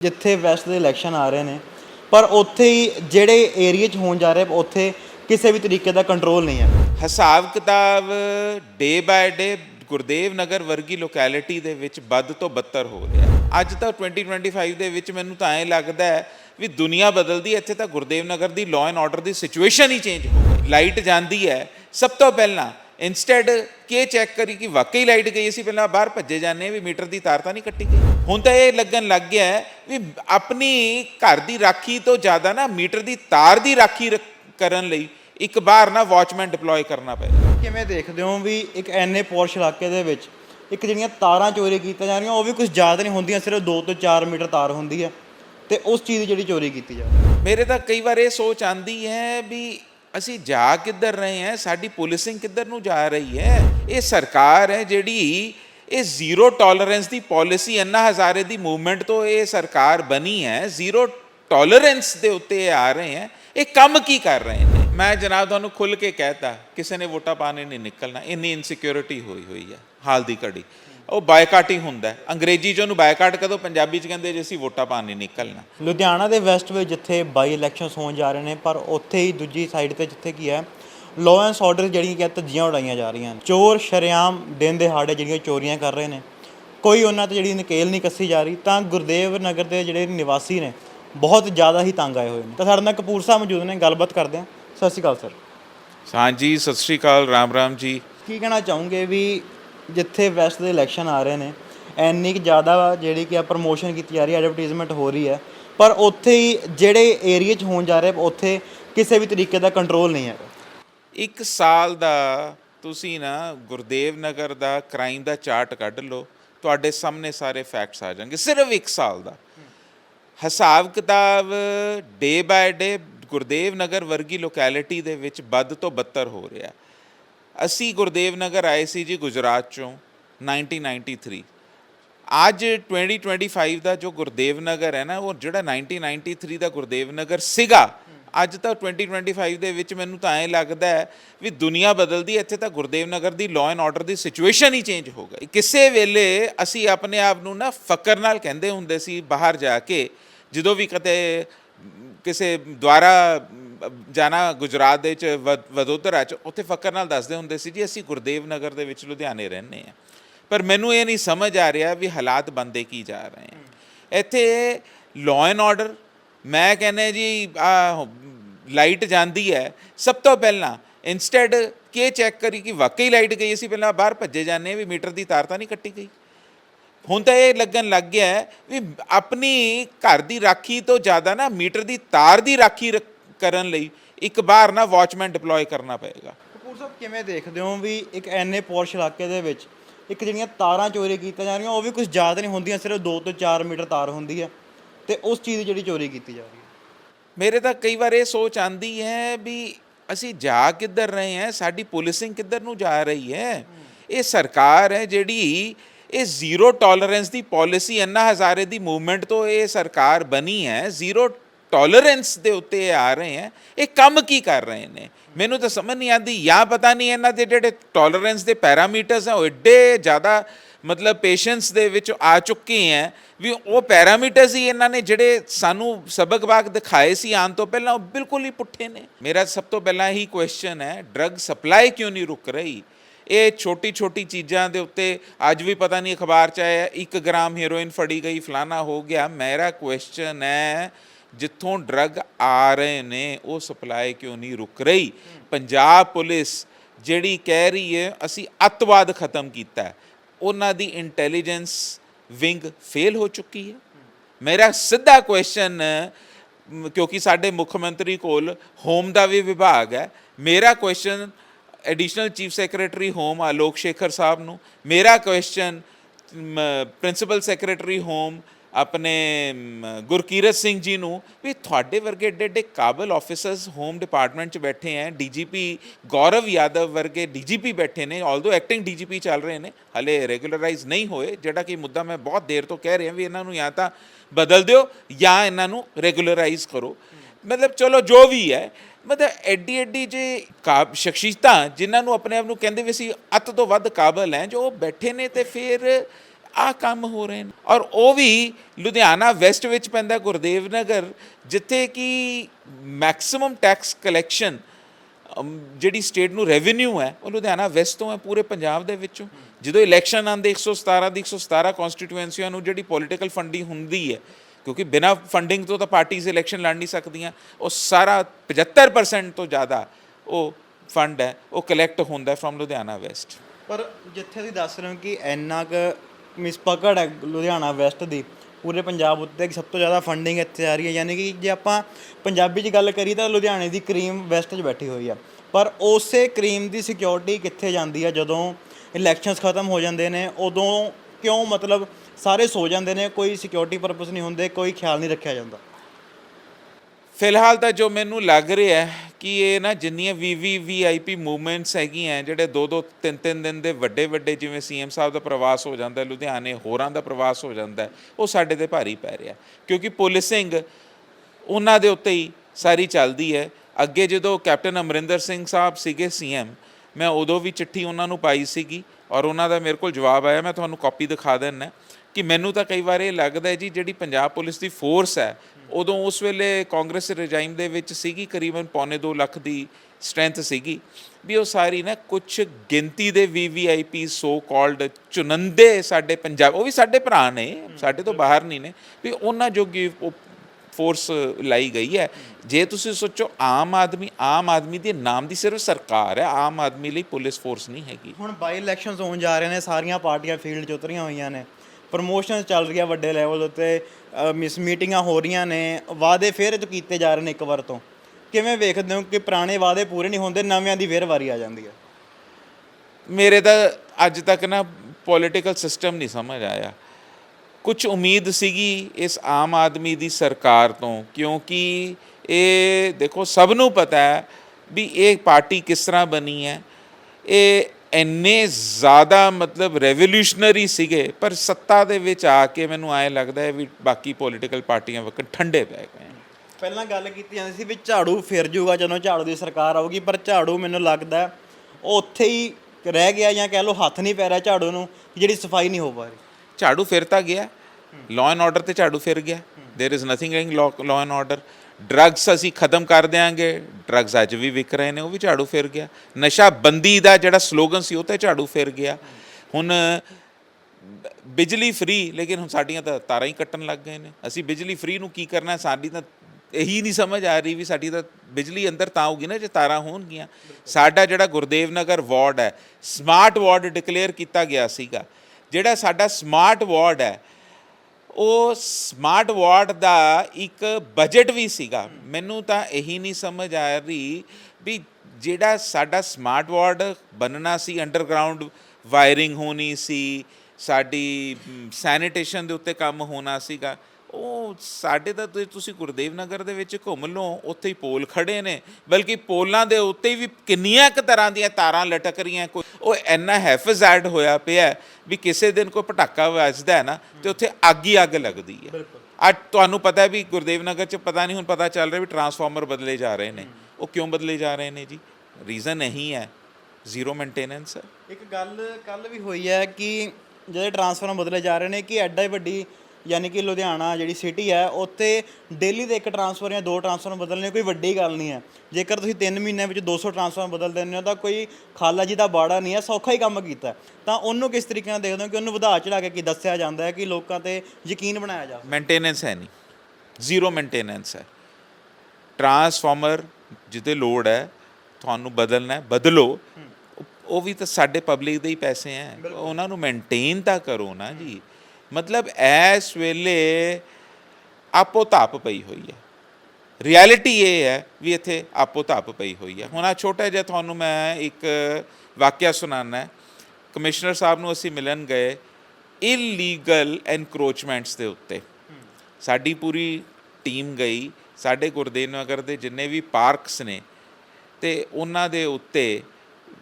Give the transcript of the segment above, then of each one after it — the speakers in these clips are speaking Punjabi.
ਜਿੱਥੇ ਵੈਸਟ ਦੇ ਇਲੈਕਸ਼ਨ ਆ ਰਹੇ ਨੇ, ਪਰ ਉੱਥੇ ਹੀ ਜਿਹੜੇ ਏਰੀਆ 'ਚ ਹੋਣ ਜਾ ਰਹੇ, ਉੱਥੇ ਕਿਸੇ ਵੀ ਤਰੀਕੇ ਦਾ ਕੰਟਰੋਲ ਨਹੀਂ ਹੈ। ਹਿਸਾਬ ਕਿਤਾਬ ਡੇ ਬਾਏ ਡੇ ਗੁਰਦੇਵ ਨਗਰ ਵਰਗੀ ਲੋਕੈਲਿਟੀ ਦੇ ਵਿੱਚ ਵੱਧ ਤੋਂ ਬੱਤਰ ਹੋ ਰਿਹਾ ਹੈ। ਅੱਜ ਤਾਂ 2025 ਦੇ ਵਿੱਚ ਮੈਨੂੰ ਤਾਂ ਐਂ ਲੱਗਦਾ ਹੈ ਵੀ ਦੁਨੀਆ ਬਦਲਦੀ ਹੈ, ਇੱਥੇ ਤਾਂ ਗੁਰਦੇਵ ਨਗਰ ਦੀ ਲਾਅ ਐਂਡ ਆਰਡਰ ਦੀ ਸਿਚੁਏਸ਼ਨ ਹੀ ਚੇਂਜ ਹੋ ਗਈ। ਲਾਈਟ ਜਾਂਦੀ ਹੈ। ਸਭ ਤੋਂ ਪਹਿਲਾਂ ਇਨਸਟੈਡ ਕਿ ਚੈੱਕ ਕਰੀ ਕਿ ਵਾਕਈ ਲਾਈਟ ਗਈ ਅਸੀਂ ਪਹਿਲਾਂ ਬਾਹਰ ਭੱਜੇ ਜਾਂਦੇ ਵੀ ਮੀਟਰ ਦੀ ਤਾਰ ਤਾਂ ਨਹੀਂ ਕੱਟੀ ਗਈ। ਹੁਣ ਤਾਂ ਇਹ ਲੱਗਣ ਲੱਗ ਗਿਆ ਹੈ ਵੀ ਆਪਣੀ ਘਰ ਦੀ ਰਾਖੀ ਤੋਂ ਜ਼ਿਆਦਾ ਨਾ ਮੀਟਰ ਦੀ ਤਾਰ ਦੀ ਰਾਖੀ ਕਰਨ ਲਈ ਇੱਕ ਬਾਰ ਨਾ ਵਾਚਮੈਨ ਡਿਪਲੋਏ ਕਰਨਾ ਪਏਗਾ ਕਿਵੇਂ ਦੇਖਦੇ ਹੋ ਵੀ ਇੱਕ ਐਨੇ ਪੌਰਸ਼ ਇਲਾਕੇ ਦੇ ਵਿੱਚ ਇੱਕ ਜਿਹੜੀਆਂ ਤਾਰਾਂ ਚੋਰੀ ਕੀਤੀਆਂ ਜਾ ਰਹੀਆਂ ਉਹ ਵੀ ਕੁਝ ਜ਼ਿਆਦਾ ਨਹੀਂ ਹੁੰਦੀਆਂ ਸਿਰਫ 2 ਤੋਂ 4 ਮੀਟਰ ਤਾਰ ਹੁੰਦੀ ਹੈ ਤੇ ਉਸ ਚੀਜ਼ ਦੀ ਜਿਹੜੀ ਚੋਰੀ ਕੀਤੀ ਜਾ ਮੇਰੇ ਤਾਂ ਕਈ ਵਾਰ ਇਹ ਸੋਚ ਆਂਦੀ ਹੈ ਵੀ ਅਸੀਂ ਜਾ ਕਿੱਧਰ ਰਹੇ ਹਾਂ, ਸਾਡੀ ਪੁਲਿਸਿੰਗ ਕਿੱਧਰ ਨੂੰ ਜਾ ਰਹੀ ਹੈ? ਇਹ ਸਰਕਾਰ ਹੈ ਜਿਹੜੀ ਇਹ ਜ਼ੀਰੋ ਟੋਲਰੈਂਸ ਦੀ ਪਾਲਿਸੀ ਅੰਨਾ ਹਜ਼ਾਰੇ ਦੀ ਮੂਵਮੈਂਟ ਤੋਂ ਇਹ ਸਰਕਾਰ ਬਣੀ ਹੈ, ਜ਼ੀਰੋ ਟੋਲਰੈਂਸ ਦੇ ਉੱਤੇ ਇਹ ਆ ਰਹੇ ਹੈ। ਇਹ ਕੰਮ ਕੀ ਕਰ ਰਹੇ ਨੇ? ਮੈਂ ਜਨਾਬ ਤੁਹਾਨੂੰ ਖੁੱਲ ਕੇ ਕਹਿਤਾ, ਕਿਸੇ ਨੇ ਵੋਟਾਂ ਪਾਣੇ ਨਹੀਂ ਨਿਕਲਣਾ, ਇੰਨੀ ਇਨਸਿਕਿਉਰਿਟੀ ਹੋਈ ਹੋਈ ਹੈ, ਹਾਲ ਦੀ ਘੜੀ। ਉਹ ਬਾਇਕਾਟ ਹੀ ਹੁੰਦਾ ਹੈ। ਅੰਗਰੇਜ਼ੀ ਚ ਉਹਨੂੰ ਬਾਇਕਾਟ ਕਦੋਂ ਪੰਜਾਬੀ ਚ ਕਹਿੰਦੇ ਜੇ ਅਸੀਂ ਵੋਟਾਂ ਪਾਣ ਨਹੀਂ ਨਿਕਲਣਾ। ਲੁਧਿਆਣਾ ਦੇ ਵੈਸਟ ਵਿੱਚ ਜਿੱਥੇ ਬਾਈ ਇਲੈਕਸ਼ਨਸ ਹੋਣ ਜਾ ਰਹੇ ਨੇ ਪਰ ਉੱਥੇ ਹੀ ਦੂਜੀ ਸਾਈਡ ਤੇ ਜਿੱਥੇ ਕੀ ਹੈ ਲਾਅ ਐਂਡ ਆਰਡਰ ਜਿਹੜੀਆਂ ਕਿ ਧੱਜੀਆਂ ਉਡਾਈਆਂ ਜਾ ਰਹੀਆਂ ਨੇ। ਚੋਰ ਸ਼ਰੇਆਮ ਦਿਨ ਦਿਹਾੜੇ ਜਿਹੜੀਆਂ ਚੋਰੀਆਂ ਕਰ ਰਹੇ ਨੇ। ਕੋਈ ਉਹਨਾਂ ਤੇ ਜਿਹੜੀ ਨਕੇਲ ਨਹੀਂ ਕੱਸੀ ਜਾ ਰਹੀ ਤਾਂ ਗੁਰਦੇਵ ਨਗਰ ਦੇ ਜਿਹੜੇ ਨਿਵਾਸੀ ਨੇ ਬਹੁਤ ਜ਼ਿਆਦਾ ਹੀ ਤੰਗ ਆਏ ਹੋਏ ਨੇ। ਤਾਂ ਸਾਡੇ ਨਾਲ ਕਪੂਰ ਸਾਹਿਬ ਮੌਜੂਦ ਨੇ ਗੱਲਬਾਤ ਕਰਦੇ ਹਾਂ। ਸਤਿ ਸ਼੍ਰੀ ਅਕਾਲ ਸਰ। ਹਾਂਜੀ ਸਤਿ ਸ਼੍ਰੀ ਅਕਾਲ ਰਾਮ ਰਾਮ ਜੀ। ਕੀ ਕਹਿਣਾ ਚਾਹੋਗੇ ਵੀ ਜਿੱਥੇ ਵੈਸਟ ਦੇ ਇਲੈਕਸ਼ਨ ਆ ਰਹੇ ਨੇ, ਇੰਨੀ ਕੁ ਜ਼ਿਆਦਾ ਜਿਹੜੀ ਕਿ ਆ ਪ੍ਰਮੋਸ਼ਨ ਕੀਤੀ ਜਾ ਰਹੀ ਹੈ ਐਡਵਰਟਾਈਜ਼ਮੈਂਟ ਹੋ ਰਹੀ ਹੈ, ਪਰ ਉੱਥੇ ਹੀ ਜਿਹੜੇ ਏਰੀਆ 'ਚ ਹੋਣ ਜਾ ਰਹੇ, ਉੱਥੇ ਕਿਸੇ ਵੀ ਤਰੀਕੇ ਦਾ ਕੰਟਰੋਲ ਨਹੀਂ ਹੈਗਾ। ਇੱਕ ਸਾਲ ਦਾ ਤੁਸੀਂ ਨਾ ਗੁਰਦੇਵ ਨਗਰ ਦਾ ਕ੍ਰਾਈਮ ਦਾ ਚਾਰਟ ਕੱਢ ਲਓ, ਤੁਹਾਡੇ ਸਾਹਮਣੇ ਸਾਰੇ ਫੈਕਟਸ ਆ ਜਾਣਗੇ, ਸਿਰਫ ਇੱਕ ਸਾਲ ਦਾ। ਹਿਸਾਬ ਕਿਤਾਬ ਡੇ ਬਾਏ ਡੇ ਗੁਰਦੇਵ ਨਗਰ ਵਰਗੀ ਲੋਕੈਲਿਟੀ ਦੇ ਵਿੱਚ ਵੱਧ ਤੋਂ ਬੱਤਰ ਹੋ ਰਿਹਾ। ਅਸੀਂ ਗੁਰਦੇਵ ਨਗਰ ਆਏ ਸੀ ਜੀ ਗੁਜਰਾਤ ਚੋਂ 1993 ਅੱਜ 2025 ਦਾ ਜੋ ਗੁਰਦੇਵ ਨਗਰ ਹੈ ਨਾ, ਉਹ ਜਿਹੜਾ 1993 ਦਾ ਗੁਰਦੇਵ ਨਗਰ ਸੀਗਾ, ਅੱਜ ਤਾਂ 2025 ਦੇ ਵਿੱਚ ਮੈਨੂੰ ਤਾਂ ਐਂ ਲੱਗਦਾ ਹੈ ਵੀ ਦੁਨੀਆ ਬਦਲਦੀ ਇੱਥੇ ਤਾਂ ਗੁਰਦੇਵ ਨਗਰ ਦੀ ਲਾਅ ਐਂਡ ਆਰਡਰ ਦੀ ਸਿਚੁਏਸ਼ਨ ਹੀ ਚੇਂਜ ਹੋ ਗਈ। ਕਿਸੇ ਵੇਲੇ ਅਸੀਂ ਆਪਣੇ ਆਪ ਨੂੰ ਨਾ ਫਕਰ ਨਾਲ ਕਹਿੰਦੇ ਹੁੰਦੇ ਸੀ ਬਾਹਰ ਜਾ ਕੇ, ਜਦੋਂ ਵੀ ਕਦੇ ਕਿਸੇ ਦੁਆਰਾ ਜਾਣਾ ਗੁਜਰਾਤ ਦੇ 'ਚ ਵ- ਚ, ਉੱਥੇ ਫਕਰ ਨਾਲ ਦੱਸਦੇ ਹੁੰਦੇ ਸੀ ਜੀ, ਅਸੀਂ ਗੁਰਦੇਵ ਨਗਰ ਦੇ ਵਿੱਚ ਲੁਧਿਆਣੇ ਰਹਿੰਦੇ ਆ ਪਰ ਮੈਨੂੰ ਇਹ ਨਹੀਂ ਸਮਝ ਆ ਰਿਹਾ ਵੀ ਹਾਲਾਤ ਬੰਦੇ ਕੀ ਜਾ ਰਹੇ ਆ ਇੱਥੇ ਲਾਅ ਐਂਡ ਆਰਡਰ ਮੈਂ ਕਹਿੰਦਾ ਜੀ, ਆ ਲਾਈਟ ਜਾਂਦੀ ਹੈ। ਸਭ ਤੋਂ ਪਹਿਲਾਂ ਇਨਸਟੈਡ ਕੇ ਚੈੱਕ ਕਰੀ ਕਿ ਵਾਕਈ ਲਾਈਟ ਗਈ? ਅਸੀਂ ਪਹਿਲਾਂ ਬਾਹਰ ਭੱਜੇ ਜਾਂਦੇ ਵੀ ਮੀਟਰ ਦੀ ਤਾਰ ਤਾਂ ਨਹੀਂ ਕੱਟੀ ਗਈ। ਹੁਣ ਤਾਂ ਇਹ ਲੱਗਣ ਲੱਗ ਗਿਆ ਹੈ ਵੀ ਆਪਣੀ ਘਰ ਦੀ ਰਾਖੀ ਤੋਂ ਜ਼ਿਆਦਾ ਨਾ ਮੀਟਰ ਦੀ ਤਾਰ ਦੀ ਰਾਖੀ ਰ- ਕਰਨ ਲਈ ਇੱਕ ਬਾਰ ਨਾ ਵਾਚਮੈਨ ਡਿਪਲੋਏ ਕਰਨਾ ਪਏਗਾ। ਕਪੂਰ ਸਾਹਿਬ ਕਿਵੇਂ ਦੇਖਦੇ ਹੋ ਵੀ ਇੱਕ ਐਨੇ ਪੌਰਸ਼ ਇਲਾਕੇ ਦੇ ਵਿੱਚ ਇੱਕ ਜਿਹੜੀਆਂ ਤਾਰਾਂ ਚੋਰੀ ਕੀਤੀਆਂ ਜਾ ਰਹੀਆਂ ਉਹ ਵੀ ਕੁਝ ਜ਼ਿਆਦਾ ਨਹੀਂ ਹੁੰਦੀਆਂ ਸਿਰਫ 2 ਤੋਂ 4 ਮੀਟਰ ਤਾਰ ਹੁੰਦੀ ਹੈ ਤੇ ਉਸ ਚੀਜ਼ ਦੀ ਜਿਹੜੀ ਚੋਰੀ ਕੀਤੀ ਜਾ ਰਹੀ ਹੈ? ਮੇਰੇ ਤਾਂ ਕਈ ਵਾਰ ਇਹ ਸੋਚ ਆਂਦੀ ਹੈ ਵੀ ਅਸੀਂ ਜਾ ਕਿੱਧਰ ਰਹੇ ਹਾਂ ਸਾਡੀ ਪੁਲਿਸਿੰਗ ਕਿੱਧਰ ਨੂੰ ਜਾ ਰਹੀ ਹੈ? ਇਹ ਸਰਕਾਰ ਹੈ ਜਿਹੜੀ ਇਹ ਜ਼ੀਰੋ ਟੋਲਰੈਂਸ ਦੀ ਪਾਲਿਸੀ ਅੰਨਾ ਹਜ਼ਾਰੇ ਦੀ ਮੂਵਮੈਂਟ ਤੋਂ ਇਹ ਸਰਕਾਰ ਬਣੀ ਹੈ, ਜ਼ੀਰੋ ਟੋਲਰੈਂਸ ਦੇ ਉੱਤੇ ਇਹ ਆ ਰਹੇ ਹੈ, ਇਹ ਕੰਮ ਕੀ ਕਰ ਰਹੇ ਨੇ? ਮੈਨੂੰ ਤਾਂ ਸਮਝ ਨਹੀਂ ਆਉਂਦੀ, ਜਾਂ ਪਤਾ ਨਹੀਂ ਇਹਨਾਂ ਦੇ ਜਿਹੜੇ ਟੋਲਰੈਂਸ ਦੇ ਪੈਰਾਮੀਟਰਸ ਆ, ਉਹ ਏਡੇ ਜ਼ਿਆਦਾ ਮਤਲਬ ਪੇਸ਼ੈਂਸ ਦੇ ਵਿੱਚ ਆ ਚੁੱਕੇ ਹੈ ਵੀ ਉਹ ਪੈਰਾਮੀਟਰਸ ਹੀ ਇਹਨਾਂ ਨੇ ਜਿਹੜੇ ਸਾਨੂੰ ਸਬਕ ਬਾਗ ਦਿਖਾਏ ਸੀ ਆਉਣ ਤੋਂ ਪਹਿਲਾਂ, ਉਹ ਬਿਲਕੁਲ ਹੀ ਪੁੱਠੇ ਨੇ। ਮੇਰਾ ਸਭ ਤੋਂ ਪਹਿਲਾਂ ਇਹੀ ਕੁਐਸਚਨ ਹੈ ਡਰੱਗ ਸਪਲਾਈ ਕਿਉਂ ਨਹੀਂ ਰੁਕ ਰਹੀ? ਇਹ ਛੋਟੀ ਛੋਟੀ ਚੀਜ਼ਾਂ ਦੇ ਉੱਤੇ ਅੱਜ ਵੀ ਪਤਾ ਨਹੀਂ ਅਖਬਾਰ ਚ ਆਇਆ 1 ਗ੍ਰਾਮ ਹੀਰੋਇਨ ਫੜੀ ਗਈ ਫਲਾਣਾ ਹੋ ਗਿਆ। ਮੇਰਾ ਕੁਐਸਚਨ ਹੈ, ਜਿੱਥੋਂ ਡਰੱਗ ਆ ਰਹੇ ਨੇ, ਉਹ ਸਪਲਾਈ ਕਿਉਂ ਨਹੀਂ ਰੁਕ ਰਹੀ? ਪੰਜਾਬ ਪੁਲਿਸ ਜਿਹੜੀ ਕਹਿ ਰਹੀ ਹੈ, ਅਸੀਂ ਅੱਤਵਾਦ ਖਤਮ ਕੀਤਾ ਹੈ। ਉਹਨਾਂ ਦੀ ਇੰਟੈਲੀਜੈਂਸ ਵਿੰਗ ਫੇਲ ਹੋ ਚੁੱਕੀ ਹੈ। ਮੇਰਾ ਸਿੱਧਾ ਕੁਐਸਚਨ ਕਿਉਂਕਿ ਸਾਡੇ ਮੁੱਖ ਮੰਤਰੀ ਕੋਲ ਹੋਮ ਦਾ ਵੀ ਵਿਭਾਗ ਹੈ, ਮੇਰਾ question additional chief secretary home Alok Shekhar ਸਾਹਿਬ ਨੂੰ ਮੇਰਾ ਕੁਐਸਚਨ ਪ੍ਰਿੰਸੀਪਲ ਸੈਕਟਰੀ ਹੋਮ ਆਪਣੇ ਗੁਰਕੀਰਤ ਸਿੰਘ ਜੀ ਨੂੰ ਵੀ ਤੁਹਾਡੇ ਵਰਗੇ ਏਡੇ ਏਡੇ ਕਾਬਲ ਆਫੀਸਰਸ ਹੋਮ ਡਿਪਾਰਟਮੈਂਟ 'ਚ ਬੈਠੇ ਹੈ ਡੀਜੀਪੀ ਗੌਰਵ ਯਾਦਵ ਵਰਗੇ ਡੀਜੀਪੀ ਬੈਠੇ ਨੇ ਆਲਦੋ ਐਕਟਿੰਗ ਡੀਜੀਪੀ ਚੱਲ ਰਹੇ ਨੇ, ਹਲੇ ਰੈਗੂਲਰਾਈਜ਼ ਨਹੀਂ ਹੋਏ, ਜਿਹੜਾ ਕਿ ਮੁੱਦਾ ਮੈਂ ਬਹੁਤ ਦੇਰ ਤੋਂ ਕਹਿ ਰਿਹਾ ਵੀ ਇਹਨਾਂ ਨੂੰ ਜਾਂ ਤਾਂ ਬਦਲ ਦਿਓ, ਜਾਂ ਇਹਨਾਂ ਨੂੰ ਰੈਗੂਲਰਾਈਜ਼ ਕਰੋ। ਮਤਲਬ ਚਲੋ ਜੋ ਵੀ ਹੈ ਮਤਲਬ ਐਡੀ ਐਡੀ ਜੇ ਕਾਬ ਸ਼ਖਸੀਅਤਾਂ ਜਿਨ੍ਹਾਂ ਨੂੰ ਆਪਣੇ ਆਪ ਨੂੰ ਕਹਿੰਦੇ ਵੀ ਅਸੀਂ ਅੱਤ ਤੋਂ ਵੱਧ ਕਾਬਲ ਹੈ, ਜੋ ਉਹ ਬੈਠੇ ਨੇ ਤੇ ਫਿਰ ਆ ਕੰਮ ਹੋ ਰਹੇ ਨੇ। ਔਰ ਉਹ ਵੀ ਲੁਧਿਆਣਾ ਵੈਸਟ ਵਿੱਚ ਪੈਂਦਾ ਗੁਰਦੇਵ ਨਗਰ, ਜਿੱਥੇ ਕਿ ਮੈਕਸਿਮਮ ਟੈਕਸ ਕਲੈਕਸ਼ਨ ਜਿਹੜੀ ਸਟੇਟ ਨੂੰ ਰੈਵਨਿਊ ਹੈ, ਉਹ ਲੁਧਿਆਣਾ ਵੈਸਟ ਤੋਂ ਹੈ, ਪੂਰੇ ਪੰਜਾਬ ਦੇ ਵਿੱਚੋਂ। ਜਦੋਂ ਇਲੈਕਸ਼ਨ ਆਉਂਦੇ 117 ਦੀ 117 ਕਨਸਟੀਟੂਐਂਸੀਆਂ ਨੂੰ ਜਿਹੜੀ ਪੋਲੀਟੀਕਲ ਫੰਡਿੰਗ ਹੁੰਦੀ ਹੈ ਕਿਉਂਕਿ ਬਿਨਾਂ ਫੰਡਿੰਗ ਤੋਂ ਤਾਂ ਪਾਰਟੀਆਂ ਇਲੈਕਸ਼ਨ ਲੜ ਨਹੀਂ ਸਕਦੀਆਂ। ਉਹ ਸਾਰਾ 75% ਤੋਂ ਜ਼ਿਆਦਾ ਉਹ ਫੰਡ ਹੈ, ਉਹ ਕਲੈਕਟ ਹੁੰਦਾ ਫਰਮ ਲੁਧਿਆਣਾ ਵੈਸਟ ਪਰ ਜਿੱਥੇ ਤੁਸੀਂ ਦੱਸ ਰਹੇ ਹੋ ਕਿ ਇੰਨਾ ਕੁ ਮਿਸਪਕੜ ਹੈ ਲੁਧਿਆਣਾ ਵੈਸਟ ਦੀ, ਪੂਰੇ ਪੰਜਾਬ ਉੱਤੇ ਸਭ ਤੋਂ ਜ਼ਿਆਦਾ ਫੰਡਿੰਗ ਇੱਥੇ ਆ ਰਹੀ ਹੈ। ਯਾਨੀ ਕਿ ਜੇ ਆਪਾਂ ਪੰਜਾਬੀ 'ਚ ਗੱਲ ਕਰੀਏ ਤਾਂ ਲੁਧਿਆਣੇ ਦੀ ਕਰੀਮ ਵੈਸਟ 'ਚ ਬੈਠੀ ਹੋਈ ਆ ਪਰ ਉਸੇ ਕਰੀਮ ਦੀ ਸਿਕਿਉਰਿਟੀ ਕਿੱਥੇ ਜਾਂਦੀ ਆ ਜਦੋਂ ਇਲੈਕਸ਼ਨਸ ਖਤਮ ਹੋ ਜਾਂਦੇ ਨੇ, ਉਦੋਂ ਕਿਉਂ ਮਤਲਬ ਸਾਰੇ ਸੋ ਜਾਂਦੇ ਨੇ, ਕੋਈ ਸਿਕਿਉਰਿਟੀ ਪਰਪਸ ਨਹੀਂ ਹੁੰਦੇ, ਕੋਈ ਖਿਆਲ ਨਹੀਂ ਰੱਖਿਆ ਜਾਂਦਾ? ਫਿਲਹਾਲ ਤਾਂ ਜੋ ਮੈਨੂੰ ਲੱਗ ਰਿਹਾ ਹੈ ਕਿ ਇਹ ਨਾ ਜਿੰਨੀਆਂ ਵੀਵੀ ਵੀਆਈਪੀ ਮੂਵਮੈਂਟਸ ਹੈਗੀਆਂ, ਜਿਹੜੇ ਦੋ ਦੋ, ਤਿੰਨ ਤਿੰਨ ਦਿਨ ਦੇ ਵੱਡੇ ਵੱਡੇ ਜਿਵੇਂ ਸੀਐਮ ਸਾਹਿਬ ਦਾ ਪ੍ਰਵਾਸ ਹੋ ਜਾਂਦਾ, ਲੁਧਿਆਣੇ ਹੋਰਾਂ ਦਾ ਪ੍ਰਵਾਸ ਹੋ ਜਾਂਦਾ, ਉਹ ਸਾਡੇ ਤੇ ਭਾਰੀ ਪੈ ਰਿਹਾ। ਕਿਉਂਕਿ ਪੁਲਿਸਿੰਗ ਉਹਨਾਂ ਦੇ ਉੱਤੇ ਹੀ ਸਾਰੀ ਚੱਲਦੀ ਹੈ। ਅੱਗੇ ਜਦੋਂ ਕੈਪਟਨ ਅਮਰਿੰਦਰ ਸਿੰਘ ਸਾਹਿਬ ਸੀਗੇ ਸੀਐਮ ਮੈਂ ਉਦੋਂ ਵੀ ਚਿੱਠੀ ਉਹਨਾਂ ਨੂੰ ਪਾਈ ਸੀਗੀ ਔਰ ਉਹਨਾਂ ਦਾ ਮੇਰੇ ਕੋਲ ਜਵਾਬ ਆਇਆ, ਮੈਂ ਤੁਹਾਨੂੰ ਕਾਪੀ ਦਿਖਾ ਦਿੰਦਾ ਕਿ ਮੈਨੂੰ ਤਾਂ ਕਈ ਵਾਰ ਇਹ ਲੱਗਦਾ ਜੀ, ਜਿਹੜੀ ਪੰਜਾਬ ਪੁਲਿਸ ਦੀ ਫੋਰਸ ਹੈ, ਉਦੋਂ ਉਸ ਵੇਲੇ ਕਾਂਗਰਸ ਰਜਾਈਮ ਦੇ ਵਿੱਚ ਸੀਗੀ, ਕਰੀਬਨ ਪੌਨੇ 2 ਲੱਖ ਦੀ ਸਟਰੈਂਥ ਸੀਗੀ, ਵੀ ਉਹ ਸਾਰੀ ਨਾ ਕੁਝ ਗਿਣਤੀ ਦੇ ਵੀਵੀਆਈਪੀ ਸੋ ਕਾਲਡ ਚੁਣੰਦੇ ਸਾਡੇ ਪੰਜਾਬ, ਉਹ ਵੀ ਸਾਡੇ ਭਰਾ ਨੇ, ਸਾਡੇ ਤੋਂ ਬਾਹਰ ਨਹੀਂ ਨੇ, ਵੀ ਉਹਨਾਂ ਜੋਗੀ ਫੋਰਸ ਲਾਈ ਗਈ ਹੈ। ਜੇ ਤੁਸੀਂ ਸੋਚੋ ਆਮ ਆਦਮੀ ਆਮ ਆਦਮੀ ਦੇ ਨਾਮ ਦੀ ਸਿਰਫ ਸਰਕਾਰ ਹੈ ਆਮ ਆਦਮੀ ਲਈ ਪੁਲਿਸ ਫੋਰਸ ਨਹੀਂ ਹੈਗੀ। ਹੁਣ ਬਾਈ ਇਲੈਕਸ਼ਨਸ ਹੋਣ ਜਾ ਰਹੇ ਨੇ ਸਾਰੀਆਂ ਪਾਰਟੀਆਂ ਫੀਲਡ 'ਚ ਉਤਰੀਆਂ ਹੋਈਆਂ ਨੇ। ਪ੍ਰਮੋਸ਼ਨਸ ਚੱਲ ਰਹੀਆਂ ਵੱਡੇ ਲੈਵਲ ਉੱਤੇ ਮਿਸ ਮੀਟਿੰਗਾਂ ਹੋ ਰਹੀਆਂ ਨੇ ਵਾਅਦੇ ਫਿਰ ਤੋਂ ਕੀਤੇ ਜਾ ਰਹੇ ਨੇ ਇੱਕ ਵਾਰ ਤੋਂ। ਕਿਵੇਂ ਵੇਖਦੇ ਹੋ ਕਿ ਪੁਰਾਣੇ ਵਾਅਦੇ ਪੂਰੇ ਨਹੀਂ ਹੁੰਦੇ ਨਵਿਆਂ ਦੀ ਫਿਰ ਵਾਰੀ ਆ ਜਾਂਦੀ ਹੈ? ਮੇਰੇ ਤਾਂ ਅੱਜ ਤੱਕ ਨਾ ਪੋਲੀਟੀਕਲ ਸਿਸਟਮ ਨਹੀਂ ਸਮਝ ਆਇਆ। ਕੁਝ ਉਮੀਦ ਸੀਗੀ ਇਸ ਆਮ ਆਦਮੀ ਦੀ ਸਰਕਾਰ ਤੋਂ, ਕਿਉਂਕਿ ਇਹ ਦੇਖੋ ਸਭ ਨੂੰ ਪਤਾ ਹੈ ਵੀ ਇਹ ਪਾਰਟੀ ਕਿਸ ਤਰ੍ਹਾਂ ਬਣੀ ਹੈ। ਇਹ ਇੰਨੇ ਜ਼ਿਆਦਾ ਮਤਲਬ ਰੈਵੋਲੂਸ਼ਨਰੀ ਸੀਗੇ, ਪਰ ਸੱਤਾ ਦੇ ਵਿੱਚ ਆ ਕੇ ਮੈਨੂੰ ਐਂ ਲੱਗਦਾ ਹੈ ਵੀ ਬਾਕੀ ਪੋਲੀਟੀਕਲ ਪਾਰਟੀਆਂ ਵਕਤ ਠੰਡੇ ਪੈ ਗਏ ਪਹਿਲਾਂ ਗੱਲ ਕੀਤੀ ਜਾਂਦੀ ਸੀ ਵੀ ਝਾੜੂ ਫਿਰ ਜੂਗਾ ਜਦੋਂ ਝਾੜੂ ਦੀ ਸਰਕਾਰ ਆਊਗੀ, ਪਰ ਝਾੜੂ ਮੈਨੂੰ ਲੱਗਦਾ ਉਹ ਉੱਥੇ ਹੀ ਰਹਿ ਗਿਆ ਜਾਂ ਕਹਿ ਲਓ ਹੱਥ ਨਹੀਂ ਪੈ ਰਿਹਾ ਝਾੜੂ ਨੂੰ ਜਿਹੜੀ ਸਫ਼ਾਈ ਨਹੀਂ ਹੋ ਪਾ ਰਹੀ। ਝਾੜੂ ਫਿਰ ਤਾਂ ਗਿਆ ਲਾਅ ਐਂਡ ਆਰਡਰ ਤੇ ਝਾੜੂ ਫਿਰ ਗਿਆ there is nothing in law and order drugs ਅਸੀਂ ਖਤਮ ਕਰ ਦਿਆਂਗੇ ਡਰੱਗਸ ਅੱਜ ਵੀ ਵਿਕ ਰਹੇ ਨੇ ਉਹ ਵੀ ਝਾੜੂ ਫਿਰ ਗਿਆ ਨਸ਼ਾ ਬੰਦੀ ਦਾ ਜਿਹੜਾ ਸਲੋਗਨ ਸੀ ਉਹ ਤੇ ਝਾੜੂ ਫਿਰ ਗਿਆ ਹੁਣ ਬ- ਬਿਜਲੀ ਫ੍ਰੀ ਲੇਕਿਨ ਹੁਣ ਸਾਡੀਆਂ ਤਾਂ ਤਾਰਾਂ ਹੀ ਕੱਟਣ ਲੱਗ ਗਏ ਨੇ ਅਸੀਂ ਬਿਜਲੀ ਫ੍ਰੀ ਨੂੰ ਕੀ ਕਰਨਾ ਹੈ? ਸਾਡੀ ਤਾਂ ਇਹੀ ਨਹੀਂ ਸਮਝ ਆ ਰਹੀ ਵੀ ਸਾਡੀ ਤਾਂ ਬਿਜਲੀ ਅੰਦਰ ਤਾਂ ਆਊਗੀ ਨਾ ਜੇ ਤਾਰਾਂ ਹੋਣਗੀਆਂ ਸਾਡਾ ਜਿਹੜਾ ਗੁਰਦੇਵ ਨਗਰ ਵਾਰਡ ਹੈ ਸਮਾਰਟ ਵਾਰਡ ਡਿਕਲੇਅਰ ਕੀਤਾ ਗਿਆ ਸੀਗਾ ਜਿਹੜਾ ਸਾਡਾ ਸਮਾਰਟ ਵਾਰਡ ਹੈ, ਉਹ ਸਮਾਰਟ ਵਾਰਡ ਦਾ ਇੱਕ ਬਜਟ ਵੀ ਸੀਗਾ। ਮੈਨੂੰ ਤਾਂ ਇਹੀ ਨਹੀਂ ਸਮਝ ਆ ਰਹੀ ਵੀ ਜਿਹੜਾ ਸਾਡਾ ਸਮਾਰਟ ਵਾਰਡ ਬਣਨਾ ਸੀ ਅੰਡਰਗਰਾਉਂਡ ਵਾਇਰਿੰਗ ਹੋਣੀ ਸੀ, ਸਾਡੀ ਸੈਨੀਟੇਸ਼ਨ ਦੇ ਉੱਤੇ ਕੰਮ ਹੋਣਾ ਸੀਗਾ ਉਹ ਸਾਡੇ ਤਾਂ ਤੁਸੀਂ- ਗੁਰਦੇਵ ਨਗਰ ਦੇ ਵਿੱਚ ਘੁੰਮ ਲਓ ਉੱਥੇ ਹੀ ਪੋਲ ਖੜੇ ਨੇ। ਬਲਕਿ ਪੋਲਾਂ ਦੇ ਉੱਤੇ ਵੀ ਕਿੰਨੀਆਂ ਕੁ ਤਰ੍ਹਾਂ ਦੀਆਂ ਤਾਰਾਂ ਲਟਕ ਰਹੀਆਂ ਕੋਈ ਉਹ ਇੰਨਾ ਹੈਫਜ਼ਾਰਡ ਹੋਇਆ ਪਿਆ ਵੀ ਕਿਸੇ ਦਿਨ ਕੋਈ ਪਟਾਕਾ ਵੱਜਦਾ ਹੈ ਨਾ ਤੇ ਉੱਥੇ ਅੱਗ ਹੀ ਅੱਗ ਲੱਗਦੀ ਹੈ। ਅੱਜ ਤੁਹਾਨੂੰ ਪਤਾ ਵੀ ਗੁਰਦੇਵ ਨਗਰ 'ਚ ਪਤਾ ਨਹੀਂ ਹੁਣ ਪਤਾ ਚੱਲ ਰਿਹਾ ਵੀ ਟਰਾਂਸਫਾਰਮਰ ਬਦਲੇ ਜਾ ਰਹੇ ਨੇ। ਉਹ ਕਿਉਂ ਬਦਲੇ ਜਾ ਰਹੇ ਨੇ ਜੀ? ਰੀਜ਼ਨ ਇਹੀ ਹੈ। ਜ਼ੀਰੋ ਮੇਨਟੇਨੈਂਸ ਹੈ। ਇੱਕ ਗੱਲ ਕੱਲ ਵੀ ਹੋਈ ਹੈ ਕਿ ਜਿਹੜੇ ਟਰਾਂਸਫਾਰਮ ਬਦਲੇ ਜਾ ਰਹੇ ਨੇ ਕਿ ਐਡਾ ਹੀ ਵੱਡੀ ਯਾਨੀ ਕਿ ਲੁਧਿਆਣਾ ਜਿਹੜੀ ਸਿਟੀ ਹੈ ਉੱਥੇ ਡੇਲੀ ਦੇ ਇੱਕ ਟਰਾਂਸਫਰ ਜਾਂ ਦੋ ਟਰਾਂਸਫਾਰਮ ਬਦਲਣੇ ਕੋਈ ਵੱਡੀ ਗੱਲ ਨਹੀਂ ਹੈ। ਜੇਕਰ ਤੁਸੀਂ 3 ਮਹੀਨਿਆਂ ਵਿੱਚ 200 ਟਰਾਂਸਫਾਰਮ ਬਦਲ ਦਿੰਦੇ ਹੋ ਤਾਂ ਕੋਈ ਖਾਲਾ ਜੀ ਦਾ ਬਾੜਾ ਨਹੀਂ ਹੈ ਸੌਖਾ ਹੀ ਕੰਮ ਕੀਤਾ। ਤਾਂ ਉਹਨੂੰ ਕਿਸ ਤਰੀਕੇ ਨਾਲ ਦੇਖਦੇ ਹੋ ਕਿ ਉਹਨੂੰ ਵਧਾ ਚੜਾ ਕੇ ਕੀ ਦੱਸਿਆ ਜਾਂਦਾ ਹੈ ਕਿ ਲੋਕਾਂ ਤੇ ਯਕੀਨ ਬਣਾਇਆ ਜਾ ਮੇਨਟੇਨੈਂਸ ਹੈ ਨਹੀਂ। ਜ਼ੀਰੋ ਮੇਨਟੇਨੈਂਸ ਹੈ। ਟਰਾਂਸਫਾਰਮਰ ਜਿੱਤੇ ਲੋਡ ਹੈ ਤੁਹਾਨੂੰ ਬਦਲਣਾ ਹੈ ਬਦਲੋ। ਉਹ- ਵੀ ਤਾਂ ਸਾਡੇ ਪਬਲਿਕ ਦੇ ਹੀ ਪੈਸੇ ਹੈ। ਉਹਨਾਂ ਨੂੰ ਮੇਨਟੇਨ ਤਾਂ ਕਰੋ ਨਾ ਜੀ। ਮਤਲਬ ਇਸ ਵੇਲੇ ਆਪੋ ਧਾਪ ਪਈ ਹੋਈ ਹੈ। ਰਿਐਲਿਟੀ ਇਹ ਹੈ ਵੀ ਇੱਥੇ ਆਪੋ ਧਾਪ ਪਈ ਹੋਈ ਹੈ। ਹੁਣ ਆ ਛੋਟਾ ਜਿਹਾ ਤੁਹਾਨੂੰ ਮੈਂ ਇੱਕ ਵਾਕਿਆ ਸੁਣਾਉਣਾ ਕਮਿਸ਼ਨਰ ਸਾਹਿਬ ਨੂੰ ਅਸੀਂ ਮਿਲਣ ਗਏ ਇਲੀਗਲ ਐਨਕਰੋਚਮੈਂਟਸ ਦੇ ਉੱਤੇ। ਸਾਡੀ ਪੂਰੀ ਟੀਮ ਗਈ। ਸਾਡੇ ਗੁਰਦੇਵ ਨਗਰ ਦੇ ਜਿੰਨੇ ਵੀ ਪਾਰਕਸ ਨੇ ਤੇ ਉਹਨਾਂ ਦੇ ਉੱਤੇ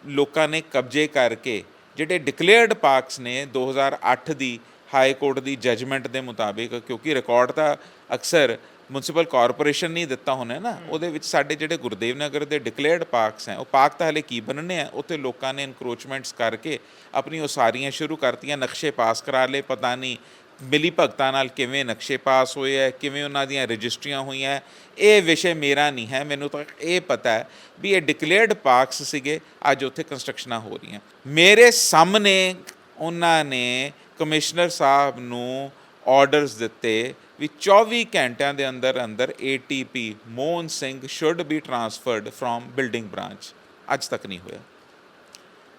ਲੋਕਾਂ ਨੇ ਕਬਜ਼ੇ ਕਰਕੇ ਜਿਹੜੇ ਡਿਕਲੇਅਰਡ ਪਾਰਕਸ ਨੇ 2008 ਦੀ ਹਾਈ ਕੋਰਟ ਦੀ ਜਜਮੈਂਟ ਦੇ ਮੁਤਾਬਿਕ ਕਿਉਂਕਿ ਰਿਕਾਰਡ ਤਾਂ ਅਕਸਰ ਮਿਊਨਿਸਪਲ ਕਾਰਪੋਰੇਸ਼ਨ ਨਹੀਂ ਦਿੱਤਾ ਹੋਣਾ ਨਾ ਉਹਦੇ ਵਿੱਚ ਸਾਡੇ ਜਿਹੜੇ ਗੁਰਦੇਵ ਨਗਰ ਦੇ ਡਿਕਲੇਅਰਡ ਪਾਰਕਸ ਹੈ ਉਹ ਪਾਰਕ ਤਾਂ ਹਲੇ ਕੀ ਬਣਨੇ ਆ ਉੱਥੇ ਲੋਕਾਂ ਨੇ ਇਨਕਰੋਚਮੈਂਟਸ ਕਰਕੇ ਆਪਣੀ ਉਸਾਰੀਆਂ ਸ਼ੁਰੂ ਕਰਤੀਆਂ ਨਕਸ਼ੇ ਪਾਸ ਕਰਾ ਲਏ ਪਤਾ ਨਹੀਂ ਮਿਲੀ ਭਗਤਾਂ ਨਾਲ ਕਿਵੇਂ ਨਕਸ਼ੇ ਪਾਸ ਹੋਏ ਹੈ ਕਿਵੇਂ ਉਹਨਾਂ ਦੀਆਂ ਰਜਿਸਟਰੀਆਂ ਹੋਈਆਂ ਇਹ ਵਿਸ਼ੇ ਮੇਰਾ ਨਹੀਂ ਹੈ ਮੈਨੂੰ ਤਾਂ ਇਹ ਪਤਾ ਹੈ ਵੀ ਇਹ ਡਿਕਲੇਅਰਡ ਪਾਰਕਸ ਸੀਗੇ ਅੱਜ ਉੱਥੇ ਕੰਸਟਰਕਸ਼ਨਾਂ ਹੋ ਰਹੀਆਂ। ਮੇਰੇ ਸਾਹਮਣੇ ਉਹਨਾਂ ਨੇ ਕਮਿਸ਼ਨਰ ਸਾਹਿਬ ਨੂੰ ਆਰਡਰਸ ਦਿੱਤੇ ਵੀ 24 ਘੰਟਿਆਂ ਦੇ ਅੰਦਰ ਅੰਦਰ ATP Mohan Singh should be transferred from building branch ਅੱਜ ਤੱਕ ਨਹੀਂ ਹੋਇਆ।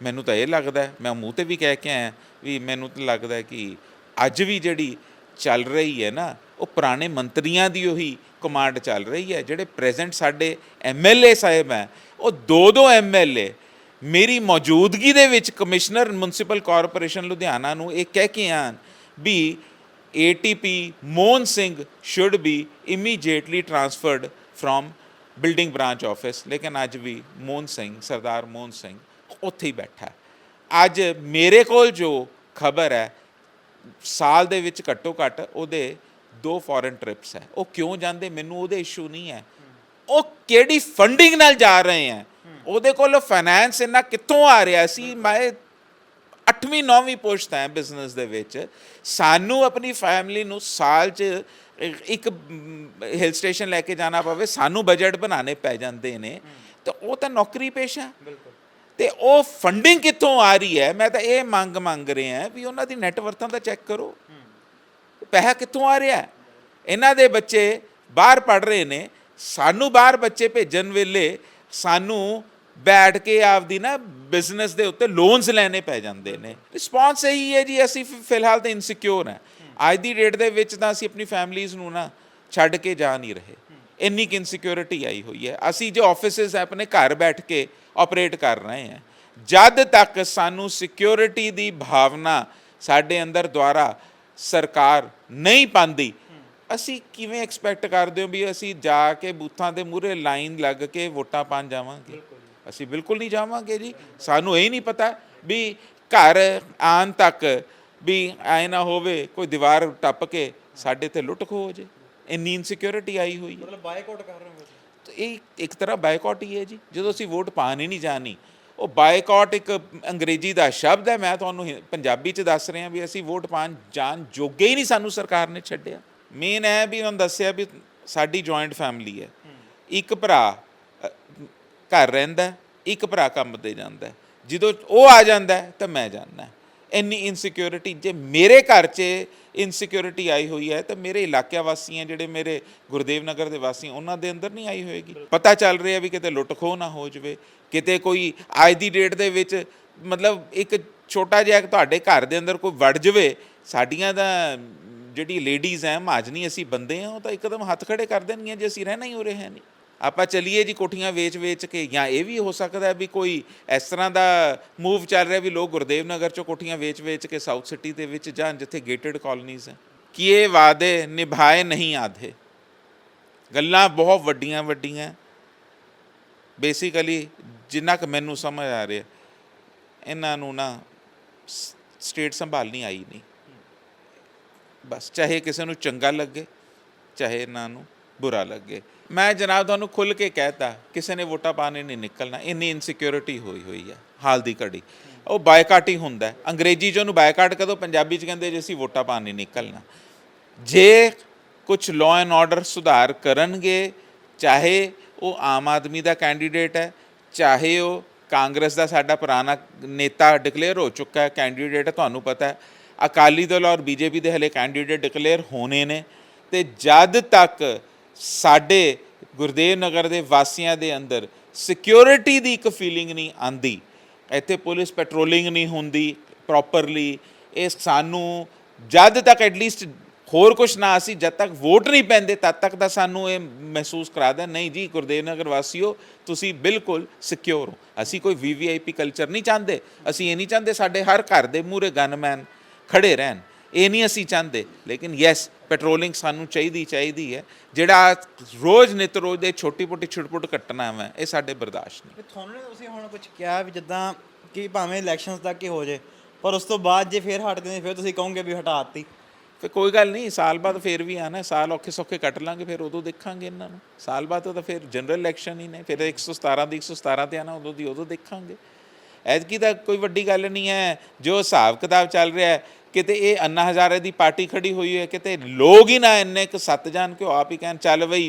ਮੈਨੂੰ ਤਾਂ ਇਹ ਲੱਗਦਾ ਮੈਂ ਮੂੰਹ ਤੇ ਵੀ ਕਹਿ ਕੇ ਆਇਆ ਵੀ ਮੈਨੂੰ ਤਾਂ ਲੱਗਦਾ ਕਿ ਅੱਜ ਵੀ ਜਿਹੜੀ ਚੱਲ ਰਹੀ ਹੈ ਨਾ, ਉਹ ਪੁਰਾਣੇ ਮੰਤਰੀਆਂ ਦੀ ਉਹੀ ਕਮਾਂਡ ਚੱਲ ਰਹੀ ਹੈ, ਜਿਹੜੇ ਪ੍ਰੈਜ਼ੈਂਟ ਸਾਡੇ ਐਮਐਲਏ ਸਾਹਿਬ ਹੈ, ਉਹ ਦੋ ਦੋ ਐਮਐਲਏ ਮੇਰੀ ਮੌਜੂਦਗੀ ਦੇ ਵਿੱਚ ਕਮਿਸ਼ਨਰ ਮਿਊਨਿਸਪਲ ਕਾਰਪੋਰੇਸ਼ਨ ਲੁਧਿਆਣਾ ਨੂੰ ਇਹ ਕਹਿ ਕੇ ਆਣ ਵੀ ATP Mohan Singh should be immediately transferred from building branch office ਲੇਕਿਨ ਅੱਜ ਵੀ ਮੋਹਨ ਸਿੰਘ, ਸਰਦਾਰ ਮੋਹਨ ਸਿੰਘ ਉੱਥੇ ਹੀ ਬੈਠਾ ਅੱਜ ਮੇਰੇ ਕੋਲ ਜੋ ਖਬਰ ਹੈ, ਸਾਲ ਦੇ ਵਿੱਚ ਘੱਟੋ ਘੱਟ ਉਹਦੇ ਦੋ ਫੋਰਨ ਟ੍ਰਿਪਸ ਹੈ। ਉਹ ਕਿਉਂ ਜਾਂਦੇ? ਮੈਨੂੰ ਉਹਦੇ ਇਸ਼ੂ ਨਹੀਂ ਹੈ। ਉਹ ਕਿਹੜੀ ਫੰਡਿੰਗ ਨਾਲ ਜਾ ਰਹੇ ਹੈ? ਉਹਦੇ ਕੋਲ ਫਾਈਨੈਂਸ ਇੰਨਾ ਕਿੱਥੋਂ ਆ ਰਿਹਾ ਸੀ? ਮੈਂ ਅੱਠਵੀਂ ਨੌਵੀਂ ਪੁਸ਼ਤ ਹੈ ਬਿਜ਼ਨਸ ਦੇ ਵਿੱਚ। ਸਾਨੂੰ ਆਪਣੀ ਫੈਮਿਲੀ ਨੂੰ ਸਾਲ 'ਚ ਇੱਕ ਹਿਲ ਸਟੇਸ਼ਨ ਲੈ ਕੇ ਜਾਣਾ ਪਵੇ ਸਾਨੂੰ ਬਜਟ ਬਣਾਉਣੇ ਪੈ ਜਾਂਦੇ ਨੇ। ਤਾਂ ਉਹ ਤਾਂ ਨੌਕਰੀ ਪੇਸ਼ਾ ਬਿਲਕੁਲ। ਤੇ ਉਹ ਫੰਡਿੰਗ ਕਿੱਥੋਂ ਆ ਰਹੀ ਹੈ? ਮੈਂ ਤਾਂ ਇਹ ਮੰਗ ਮੰਗ ਰਿਹਾ ਵੀ ਉਹਨਾਂ ਦੀ ਨੈਟਵਰਥਾਂ ਦਾ ਚੈੱਕ ਕਰੋ। ਪੈਸਾ ਕਿੱਥੋਂ ਆ ਰਿਹਾ ਇਹਨਾਂ ਦੇ ਬੱਚੇ ਬਾਹਰ ਪੜ ਰਹੇ ਨੇ। ਸਾਨੂੰ ਬਾਹਰ ਬੱਚੇ ਭੇਜਣ ਵੇਲੇ ਸਾਨੂੰ ਬੈਠ ਕੇ ਆਪਦੀ ਨਾ ਬਿਜ਼ਨਸ ਦੇ ਉੱਤੇ ਲੋਨਸ ਲੈਣੇ ਪੈ ਜਾਂਦੇ ਨੇ। ਰਿਸਪੌਂਸ ਇਹੀ ਹੈ ਜੀ, ਅਸੀਂ ਫਿ- ਫਿਲਹਾਲ ਤਾਂ ਇਨਸਿਕਿਉਰ ਹਾਂ। ਅੱਜ ਦੀ ਡੇਟ ਦੇ ਵਿੱਚ ਤਾਂ ਅਸੀਂ ਆਪਣੀ ਫੈਮਲੀਜ਼ ਨੂੰ ਨਾ ਛੱਡ ਕੇ ਜਾ ਨਹੀਂ ਰਹੇ। ਇੰਨੀ ਕਿ ਇਨਸਿਕਿਉਰਿਟੀ ਆਈ ਹੋਈ ਹੈ। ਅਸੀਂ ਜੋ ਆਫਿਸਿਸ ਆਪਣੇ ਘਰ ਬੈਠ ਕੇ ਆਪਰੇਟ ਕਰ ਰਹੇ ਹਾਂ। ਜਦ ਤੱਕ ਸਾਨੂੰ ਸਿਕਿਉਰਿਟੀ ਦੀ ਭਾਵਨਾ ਸਾਡੇ ਅੰਦਰ ਦੁਆਰਾ ਸਰਕਾਰ ਨਹੀਂ ਪਾਉਂਦੀ ਅਸੀਂ ਕਿਵੇਂ ਐਕਸਪੈਕਟ ਕਰਦੇ ਹੋ ਵੀ ਅਸੀਂ ਜਾ ਕੇ ਬੂਥਾਂ ਦੇ ਮੂਹਰੇ ਲਾਈਨ ਲੱਗ ਕੇ ਵੋਟਾਂ ਪਾਣ ਜਾਵਾਂਗੇ? ਅਸੀਂ ਬਿਲਕੁਲ ਨਹੀਂ ਜਾਵਾਂਗੇ ਜੀ। ਸਾਨੂੰ ਇਹ ਨਹੀਂ ਪਤਾ ਵੀ ਘਰ ਆਉਣ ਤੱਕ ਵੀ ਐ ਨਾ ਹੋਵੇ ਕੋਈ ਦੀਵਾਰ ਟੱਪ ਕੇ ਸਾਡੇ ਤੇ ਲੁੱਟ ਖੋ ਹੋ ਜੇ। ਇੰਨੀ ਇਨਸਿਕਿਉਰਿਟੀ ਆਈ ਹੋਈ ਹੈ। ਮਤਲਬ ਬਾਈਕਾਟ ਕਰ ਰਹੇ ਹੋ ਤਾਂ ਇਹ ਇੱਕ ਤਰ੍ਹਾਂ ਬਾਈਕਾਟ ਹੀ ਹੈ ਜੀ। ਜਦੋਂ ਅਸੀਂ ਵੋਟ ਪਾਣ ਹੀ ਨਹੀਂ ਜਾਣੀ ਉਹ ਬਾਈਕਾਟ ਇੱਕ ਅੰਗਰੇਜ਼ੀ ਦਾ ਸ਼ਬਦ ਹੈ। ਮੈਂ ਤੁਹਾਨੂੰ ਪੰਜਾਬੀ ਚ ਦੱਸ ਰਿਹਾ ਵੀ ਅਸੀਂ ਵੋਟ ਪਾਣ ਜਾਣ ਜੋਗੇ ਹੀ ਨਹੀਂ ਸਾਨੂੰ ਸਰਕਾਰ ਨੇ ਛੱਡਿਆ। ਮੇਨ ਹੈ ਵੀ ਉਹਨਾਂ ਦੱਸਿਆ ਵੀ ਸਾਡੀ ਜੁਆਇੰਟ ਫੈਮਿਲੀ ਹੈ। ਇੱਕ ਭਰਾ ਘਰ ਰਹਿੰਦਾ ਇੱਕ ਭਰਾ ਕੰਮ ਤੇ ਜਾਂਦਾ। ਜਦੋਂ ਉਹ ਆ ਜਾਂਦਾ ਤਾਂ ਮੈਂ ਜਾਂਦਾ ਇੰਨੀ ਇਨਸਿਕਿਉਰਿਟੀ ਜੇ ਮੇਰੇ ਘਰ 'ਚ ਇਨਸਿਕਿਉਰਿਟੀ ਆਈ ਹੋਈ ਹੈ ਤਾਂ ਮੇਰੇ ਇਲਾਕਿਆਂ ਵਾਸੀਆਂ ਜਿਹੜੇ ਮੇਰੇ ਗੁਰਦੇਵ ਨਗਰ ਦੇ ਵਾਸੀ ਉਹਨਾਂ ਦੇ ਅੰਦਰ ਨਹੀਂ ਆਈ ਹੋਏਗੀ। ਪਤਾ ਚੱਲ ਰਿਹਾ ਵੀ ਕਿਤੇ ਲੁੱਟ ਖੋਹ ਨਾ ਹੋ ਜਵੇ ਕਿਤੇ ਕੋਈ ਅੱਜ ਦੀ ਡੇਟ ਦੇ ਵਿੱਚ ਮਤਲਬ ਇੱਕ ਛੋਟਾ ਜਿਹਾ ਤੁਹਾਡੇ ਘਰ ਦੇ ਅੰਦਰ ਕੋਈ ਵੜ ਜਵੇ ਸਾਡੀਆਂ ਤਾਂ ਜਿਹੜੀ ਲੇਡੀਜ਼ ਐ, ਮਾਜਨੀ ਅਸੀਂ ਬੰਦੇ ਆ, ਉਹ ਤਾਂ ਇੱਕਦਮ ਹੱਥ ਖੜੇ ਕਰ ਦੇਣਗੀਆਂ ਜੇ ਅਸੀਂ ਰਹਿਣਾ ਹੀ ਹੋ ਰਹੇ ਹੈ ਨਹੀਂ। ਆਪਾਂ ਚਲੀਏ ਜੀ ਕੋਠੀਆਂ ਵੇਚ-ਵੇਚ ਕੇ, ਜਾਂ ਇਹ ਵੀ ਹੋ ਸਕਦਾ ਵੀ ਕੋਈ ਇਸ ਤਰ੍ਹਾਂ ਦਾ ਮੂਵ ਚੱਲ ਰਿਹਾ ਵੀ ਲੋਕ ਗੁਰਦੇਵ ਨਗਰ ਚੋਂ ਕੋਠੀਆਂ ਵੇਚ-ਵੇਚ ਕੇ ਸਾਊਥ ਸਿਟੀ ਦੇ ਵਿੱਚ ਜਾਣ, ਜਿੱਥੇ ਗੇਟਡ ਕਾਲੋਨੀਜ਼ ਹੈ ਕਿ ਇਹ ਵਾਅਦੇ ਨਿਭਾਏ ਨਹੀਂ ਆਧੇ? ਗੱਲਾਂ ਬਹੁਤ ਵੱਡੀਆਂ ਵੱਡੀਆਂ ਬੇਸਿਕਲੀ ਜਿੰਨਾ ਕਿ ਮੈਨੂੰ ਸਮਝ ਆ ਰਿਹਾ, ਇਹਨਾਂ ਨੂੰ ਨਾ ਸਟੇਟ ਸੰਭਾਲਣੀ ਆਈ ਨਹੀਂ। ਬਸ, ਚਾਹੇ ਕਿਸੇ ਨੂੰ ਚੰਗਾ ਲੱਗੇ, ਚਾਹੇ ਇਹਨਾਂ ਨੂੰ ਬੁਰਾ ਲੱਗੇ। ਮੈਂ ਜਨਾਬ ਤੁਹਾਨੂੰ ਖੁੱਲ ਕੇ ਕਹਿਤਾ, ਕਿਸੇ ਨੇ ਵੋਟਾਂ ਪਾਣੇ ਨਹੀਂ ਨਿਕਲਣਾ, ਇੰਨੀ ਇਨਸਿਕਿਉਰਿਟੀ ਹੋਈ ਹੋਈ ਹੈ ਹਾਲ ਦੀ ਘੜੀ। ਉਹ ਬਾਇਕਾਟ ਹੀ ਹੁੰਦਾ ਅੰਗਰੇਜ਼ੀ ਚ ਉਹਨੂੰ ਬਾਇਕਾਟ ਕਦੋਂ ਪੰਜਾਬੀ ਚ ਕਹਿੰਦੇ ਜੇ ਅਸੀਂ ਵੋਟਾਂ ਪਾਣ ਨਹੀਂ ਨਿਕਲਣਾ। ਜੇ ਕੁਝ ਲਾਅ ਐਂਡ ਆਰਡਰ ਸੁਧਾਰ ਕਰਨਗੇ, ਚਾਹੇ ਉਹ ਆਮ ਆਦਮੀ ਦਾ ਕੈਂਡੀਡੇਟ ਹੈ, ਚਾਹੇ ਉਹ ਕਾਂਗਰਸ ਦਾ ਸਾਡਾ ਪੁਰਾਣਾ ਨੇਤਾ ਡਿਕਲੇਅਰ ਹੋ ਚੁੱਕਾ ਹੈ ਕੈਂਡੀਡੇਟ ਤੁਹਾਨੂੰ ਪਤਾ ਹੈ ਅਕਾਲੀ ਦਲ ਔਰ ਬੀਜੇਪੀ ਦੇ ਹਲੇ ਕੈਂਡੀਡੇਟ ਡਿਕਲੇਅਰ ਹੋਣੇ ਨੇ ਤੇ ਜਦ ਤੱਕ ਸਾਡੇ ਗੁਰਦੇਵ ਨਗਰ ਦੇ ਵਾਸੀਆਂ ਦੇ ਅੰਦਰ ਸਿਕਿਉਰਿਟੀ ਦੀ ਇੱਕ ਫੀਲਿੰਗ ਨਹੀਂ ਆਂਦੀ, ਇੱਥੇ ਪੁਲਿਸ ਪੈਟਰੋਲਿੰਗ ਨਹੀਂ ਹੁੰਦੀ ਪ੍ਰੋਪਰਲੀ ਇਹ ਸਾਨੂੰ ਜਦ ਤੱਕ ਐਟਲੀਸਟ ਹੋਰ ਕੁਝ ਨਾ ਅਸੀਂ ਜਦ ਤੱਕ ਵੋਟ ਨਹੀਂ ਪੈਂਦੇ ਤਦ ਤੱਕ ਤਾਂ ਸਾਨੂੰ ਇਹ ਮਹਿਸੂਸ ਕਰਾਦਾ ਨਹੀਂ ਜੀ ਗੁਰਦੇਵ ਨਗਰ ਵਾਸੀਓ, ਤੁਸੀਂ ਬਿਲਕੁਲ ਸਿਕਿਉਰ ਹੋ। ਅਸੀਂ ਕੋਈ ਵੀਵੀਆਈਪੀ ਕਲਚਰ ਨਹੀਂ ਚਾਹੁੰਦੇ, ਅਸੀਂ ਇਹ ਨਹੀਂ ਚਾਹੁੰਦੇ ਸਾਡੇ ਹਰ ਘਰ ਦੇ ਮੂਹਰੇ ਗਨਮੈਨ ਖੜੇ ਰਹਿਣ। ਇਹ ਨਹੀਂ ਅਸੀਂ ਚਾਹੁੰਦੇ। ਲੇਕਿਨ ਯੈਸ ਪੈਟਰੋਲਿੰਗ ਸਾਨੂੰ ਚਾਹੀਦੀ ਚਾਹੀਦੀ ਹੈ। ਜਿਹੜਾ ਰੋਜ਼ ਨਿਤ ਰੋਜ਼ ਦੇ ਛੋਟੀ-ਮੋਟੀ ਛੁਟਪੁਟ ਕੱਟਣਾ ਹੈ ਇਹ ਸਾਡੇ ਬਰਦਾਸ਼ਤ ਨਹੀਂ। ਤੁਹਾਨੂੰ ਤੁਸੀਂ ਹੁਣ ਕੁਝ ਕਿਹਾ ਵੀ ਜਿੱਦਾਂ ਕਿ ਭਾਵੇਂ ਇਲੈਕਸ਼ਨਸ ਤੱਕ ਹੀ ਹੋ ਜੇ ਪਰ ਉਸ ਤੋਂ ਬਾਅਦ ਜੇ ਫੇਰ ਹਟਦੇ ਨੇ ਫਿਰ ਤੁਸੀਂ ਕਹੋਗੇ ਵੀ ਹਟਾਤੀ ਫੇ ਕੋਈ ਗੱਲ ਨਹੀਂ ਸਾਲ ਬਾਅਦ ਫੇਰ ਵੀ ਆਣਾ ਸਾਲ ਔਖੇ ਸੌਖੇ ਕੱਟ ਲਾਂਗੇ ਫਿਰ ਉਦੋਂ ਦੇਖਾਂਗੇ ਇਹਨਾਂ ਨੂੰ। ਸਾਲ ਬਾਅਦ ਤਾਂ ਫਿਰ ਜਨਰਲ ਇਲੈਕਸ਼ਨ ਹੀ ਨੇ ਫਿਰ 117 ਦੀ 117 ਤੇ ਆਣਾ ਉਦੋਂ ਦੀ ਉਦੋਂ ਦੇਖਾਂਗੇ। ਐਤਕੀ ਤਾਂ ਕੋਈ ਵੱਡੀ ਗੱਲ ਨਹੀਂ ਹੈ ਜੋ ਹਿਸਾਬ ਕਿਤਾਬ ਚੱਲ ਰਿਹਾ ਹੈ ਕਿਤੇ ਇਹ ਅੰਨਾ ਹਜ਼ਾਰੇ ਦੀ ਪਾਰਟੀ ਖੜੀ ਹੋਈ ਹੈ, ਕਿਤੇ ਲੋਕ ਹੀ ਨਾ ਇੰਨੇ ਕਿ ਸੱਤ ਜਾਣ ਕਿ ਆਪ ਹੀ ਕਹਿਣ, ਚੱਲ ਬਈ